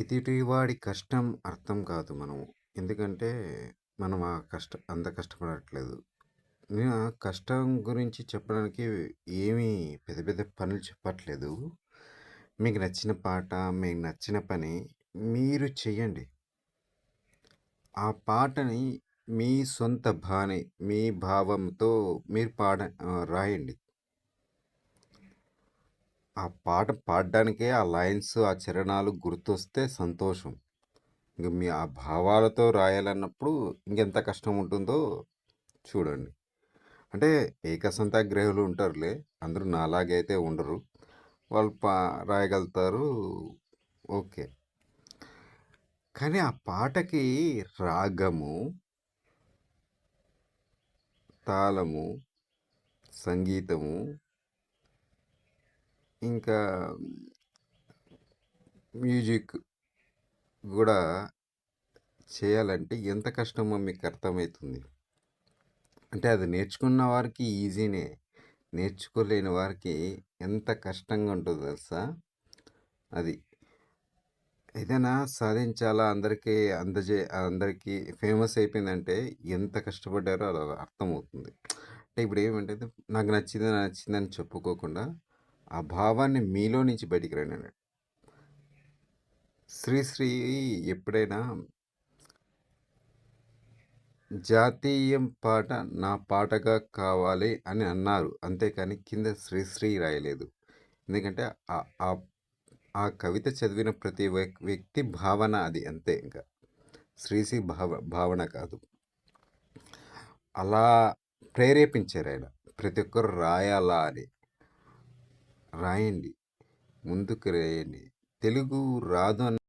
ఎదుటివాడి కష్టం అర్థం కాదు మనము. ఎందుకంటే, మనం ఆ కష్ట అంత కష్టపడట్లేదు. నేను ఆ కష్టం గురించి చెప్పడానికి ఏమీ పెద్ద పెద్ద పనులు చెప్పట్లేదు. మీకు నచ్చిన పాట, మీకు నచ్చిన పని మీరు చేయండి ఆ పాటని మీ సొంత బాణి, మీ భావంతో మీరు పాడ రాయండి. ఆ పాట పాడడానికే ఆ లైన్స్, ఆ చరణాలు గుర్తొస్తే సంతోషం. ఇంక మీ ఆ భావాలతో రాయాలన్నప్పుడు ఇంకెంత కష్టం ఉంటుందో చూడండి. అంటే ఏకసంతాగ్రహులు ఉంటారులే. అందరూ నాలాగే అయితే ఉండరు. వాళ్ళు పా రాయగలుగుతారు. ఓకే. కానీ ఆ పాటకి రాగము తాళము, సంగీతము ఇంకా మ్యూజిక్ కూడా చేయాలంటే ఎంత కష్టమో మీకు అర్థమవుతుంది అంటే అది నేర్చుకున్న వారికి ఈజీనే. నేర్చుకోలేని వారికి ఎంత కష్టంగా ఉంటుంది తెలుసా? అది. ఏదైనా సాధించాలా అందరికీ అందజే అందరికీ ఫేమస్ అయిపోయిందంటే ఎంత కష్టపడ్డారో అలా అర్థమవుతుంది. అంటే ఇప్పుడు ఏమంటే నాకు నచ్చింది, నచ్చిందని చెప్పుకోకుండా ఆ భావాన్ని మీలో నుంచి బయటికి రండి. శ్రీశ్రీ ఎప్పుడైనా జాతీయం పాట నా పాటగా కావాలి అని అన్నారు. అంతేకాని కింద శ్రీశ్రీ రాయలేదు. ఎందుకంటే ఆ ఆ కవిత చదివిన ప్రతి వ్యక్తి భావన అది అంతే ఇంకా శ్రీశ్రీ భావ భావన కాదు. అలా ప్రేరేపించారు ఆయన ప్రతి ఒక్కరు రాయాలా అని. రాయండి. ముందుకు రాయండి. తెలుగు రాదు అన్న